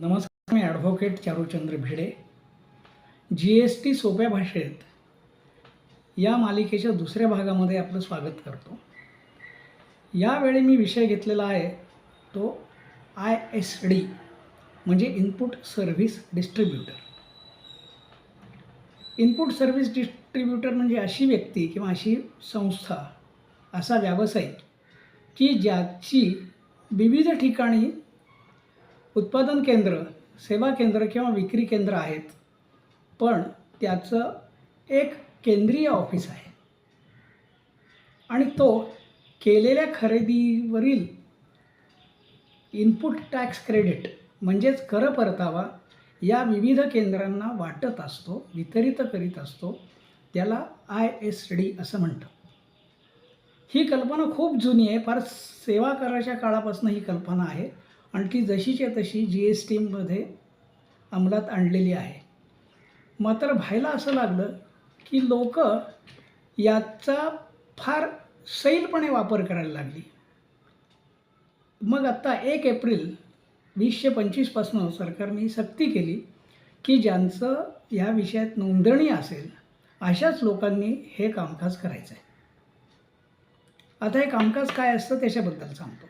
नमस्कार मी advocate Charuchandra Bhide. G S T सोप्या भाषेत या मालिकेच्या दुसऱ्या भागामध्ये आपलं स्वागत करतो. यावेळी मी विषय घेतलेला आहे तो आय एस डी म्हणजे input service distributor input service distributor म्हणजे अशी व्यक्ती किंवा अशी संस्था असा व्यावसायिक की ज्याची विविध ठिकाणी उत्पादन केंद्र सेवा केंद्र किंवा विक्री केंद्र आहेत. पण त्याचं एक केंद्रीय ऑफिस आहे. आणि तो केलेल्या खरेदीवरील इनपुट टॅक्स क्रेडिट म्हणजेच कर परतावा या विविध केंद्रांना वाटत असतो वितरित करीत असतो त्याला आय एस डी असं म्हणतं ही कल्पना खूप जुनी आहे फार सेवा कराच्या काळापासून ही कल्पना आहे. आणखी जशीच्या तशी जी एस टीमध्ये अंमलात आणलेली आहे. मात्र व्हायला असं लागलं की लोक याचा फार सैलपणे वापर करायला लागली. मग आत्ता एक एप्रिल वीसशे पंचवीसपासून सरकारने सक्ती केली की ज्यांचं या विषयात नोंदणी असेल अशाच लोकांनी हे कामकाज करायचं आहे. आता हे कामकाज काय असतं त्याच्याबद्दल सांगतो.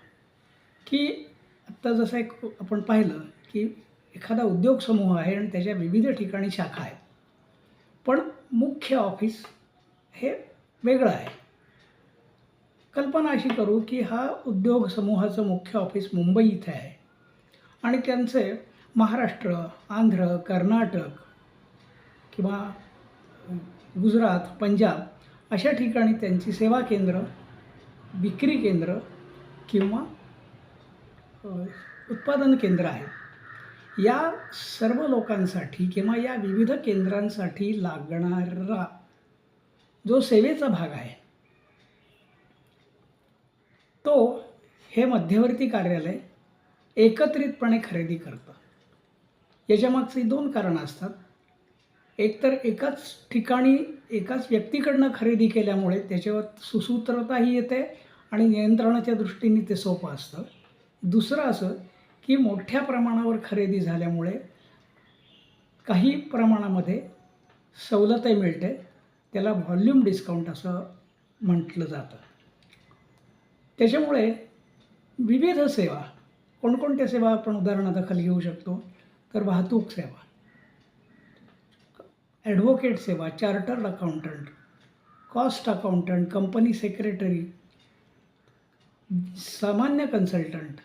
की आत्ता जसं एक आपण पाहिलं की एखादा उद्योग समूह आहे आणि त्याच्या विविध ठिकाणी शाखा आहेत. पण मुख्य ऑफिस हे वेगळं आहे. कल्पना अशी करू की हा उद्योग समूहाचं मुख्य ऑफिस मुंबई इथे आहे. आणि त्यांचे महाराष्ट्र आंध्र कर्नाटक किंवा गुजरात पंजाब अशा ठिकाणी त्यांची सेवा केंद्र विक्री केंद्र किंवा उत्पादन केंद्र आहे. या सर्व लोकांसाठी किंवा या विविध केंद्रांसाठी लागणारा जो सेवेचा भाग आहे तो हे मध्यवर्ती कार्यालय एकत्रितपणे खरेदी करतं. याच्यामागची दोन कारणं असतात. एकतर एकाच ठिकाणी एकाच व्यक्तीकडनं खरेदी केल्यामुळे त्याच्यावर सुसूत्रताही येते आणि नियंत्रणाच्या दृष्टीने ते सोपं असतं. दुसरं असं की मोठ्या प्रमाणावर खरेदी झाल्यामुळे काही प्रमाणामध्ये सवलतही मिळते. त्याला व्हॉल्यूम डिस्काउंट असं म्हटलं जातं. त्याच्यामुळे विविध सेवा कोणकोणत्या सेवा आपण उदाहरणादाखल घेऊ शकतो? तर वाहतूक सेवा ॲडव्होकेट सेवा chartered accountant cost accountant company secretary सामान्य कन्सल्टंट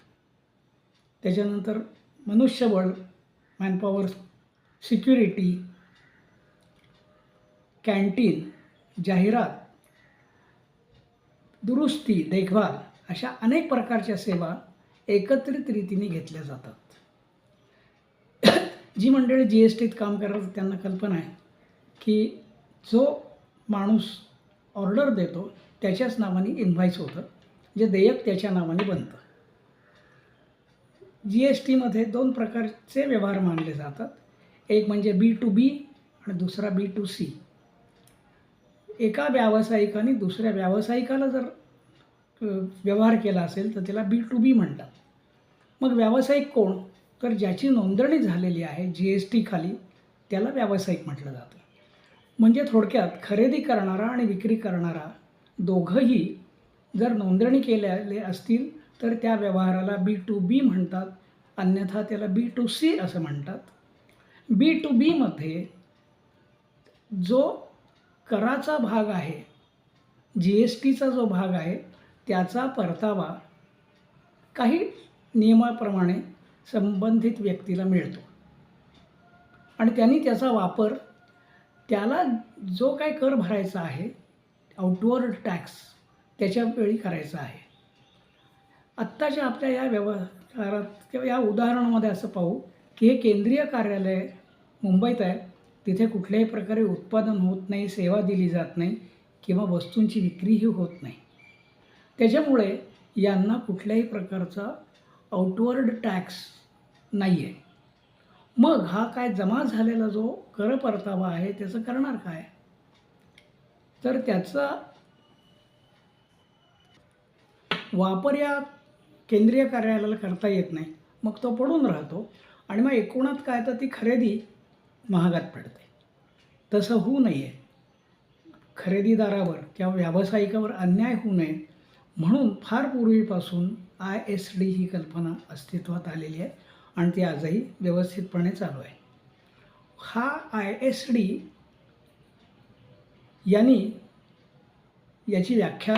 त्याच्यानंतर मनुष्यबळ मॅनपॉवर सिक्युरिटी कॅन्टीन जाहिरात दुरुस्ती देखभाल अशा अनेक प्रकारच्या सेवा एकत्रित रीतीने घेतल्या जातात. जी मंडळी जी एस टीत काम करतात त्यांना कल्पना आहे की जो माणूस ऑर्डर देतो त्याच्याच नावाने इन्व्हाइस होतं. जे देयक त्याच्या नावाने बनतं. जी एस टीमध्ये दोन प्रकारचे व्यवहार मानले जातात. एक म्हणजे बी टू बी आणि दुसरा बी टू सी एका व्यावसायिकाने दुसऱ्या व्यावसायिकाला जर व्यवहार केला असेल तर त्याला बी टू बी म्हणतात. मग व्यावसायिक कोण? तर ज्याची नोंदणी झालेली आहे जी एस टी खाली त्याला व्यावसायिक म्हटलं जातं. म्हणजे थोडक्यात खरेदी करणारा आणि विक्री करणारा दोघंही जर नोंदणी केलेले असतील तर त्या व्यवहाराला बी टू बी म्हणतात. अन्यथा त्याला बी टू सी असं म्हणतात. बी टू बीमध्ये जो कराचा भाग आहे जी एस टीचा जो भाग आहे त्याचा परतावा काही नियमाप्रमाणे संबंधित व्यक्तीला मिळतो. आणि त्यांनी त्याचा वापर त्याला जो काय कर भरायचा आहे आउटवर्ड टॅक्स त्याच्या वेळी आहे. आत्ताच्या आपल्या या व्यवहारात किंवा या उदाहरणामध्ये असं पाहू की हे केंद्रीय कार्यालय मुंबईत आहे. तिथे कुठल्याही प्रकारे उत्पादन होत नाही सेवा दिली जात नाही किंवा वस्तूंची विक्रीही होत नाही. त्याच्यामुळे यांना कुठल्याही प्रकारचा आउटवर्ड टॅक्स नाही आहे मग हा काय जमा झालेला जो कर परतावा आहे त्याचं करणार काय? तर त्याचा वापर या केंद्रीय कार्यालयाला करता येत नाही. मग तो पडून राहतो आणि मग एकूणात काय तर ती खरेदी महागात पडते. तसं होऊ नये. खरेदीदारावर किंवा व्यावसायिकावर अन्याय होऊ नये म्हणून फार पूर्वीपासून आय एस डी ही कल्पना अस्तित्वात आलेली आहे आणि ती आजही व्यवस्थितपणे चालू आहे. हा आय एस डी यांनी याची व्याख्या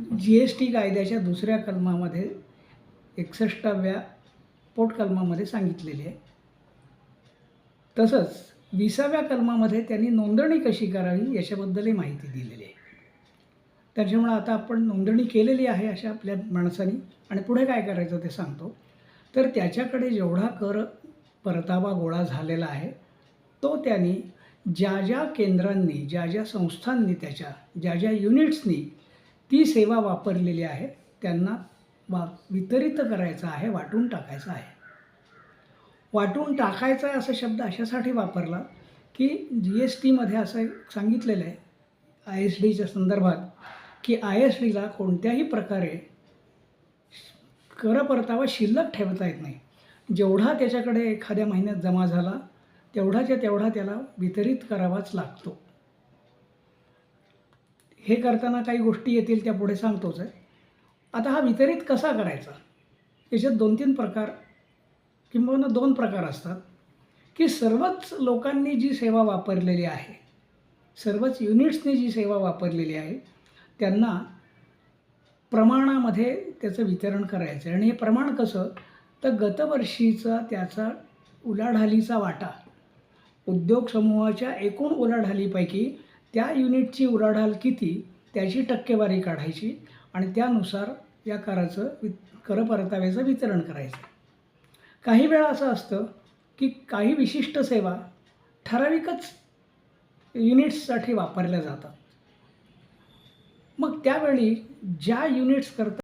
जी एस टी कायद्याच्या दुसऱ्या कलमामध्ये एकसष्टाव्या पोट कलमामध्ये सांगितलेली आहे. तसंच विसाव्या कलमामध्ये त्यांनी नोंदणी कशी करावी याच्याबद्दलही माहिती दिलेली आहे. त्याच्यामुळं आता आपण नोंदणी केलेली आहे अशा आपल्या माणसानी आणि पुढे काय करायचं ते सांगतो. तर त्याच्याकडे जेवढा कर परतावा गोळा झालेला आहे तो त्यांनी ज्या ज्या केंद्रांनी ज्या ज्या संस्थांनी त्याच्या ज्या ज्या युनिट्सनी ती सेवा वापरलेली आहे त्यांना वा वितरित करायचं आहे वाटून टाकायचं आहे. वाटून टाकायचा आहे असा शब्द अशासाठी वापरला की जी एस टीमध्ये असं सांगितलेलं आहे आय एस डीच्या संदर्भात की आय एस डीला कोणत्याही प्रकारे कर परतावा शिल्लक ठेवता येत नाही. जेवढा त्याच्याकडे एखाद्या महिन्यात जमा झाला तेवढाच्या तेवढा त्याला वितरित करावाच लागतो. हे करताना काही गोष्टी येतील त्या पुढे सांगतोच आहे. आता हा वितरित कसा करायचा? याच्यात दोन तीन प्रकार किंबहुना दोन प्रकार असतात. की सर्वच लोकांनी जी सेवा वापरलेली आहे सर्वच युनिट्सनी जी सेवा वापरलेली आहे त्यांना प्रमाणामध्ये त्याचं वितरण करायचं आहे. आणि हे प्रमाण कसं? तर गतवर्षीचा त्याचा उलाढालीचा वाटा. उद्योग समूहाच्या एकूण उलाढालीपैकी त्या युनिटची उलाढाल किती त्याची टक्केवारी काढायची आणि त्यानुसार या कराचं वि कर परताव्याचं वितरण करायचं. काही वेळा असं असतं की काही विशिष्ट सेवा ठराविकच युनिट्ससाठी वापरल्या जातात. मग त्यावेळी ज्या युनिट्सकरता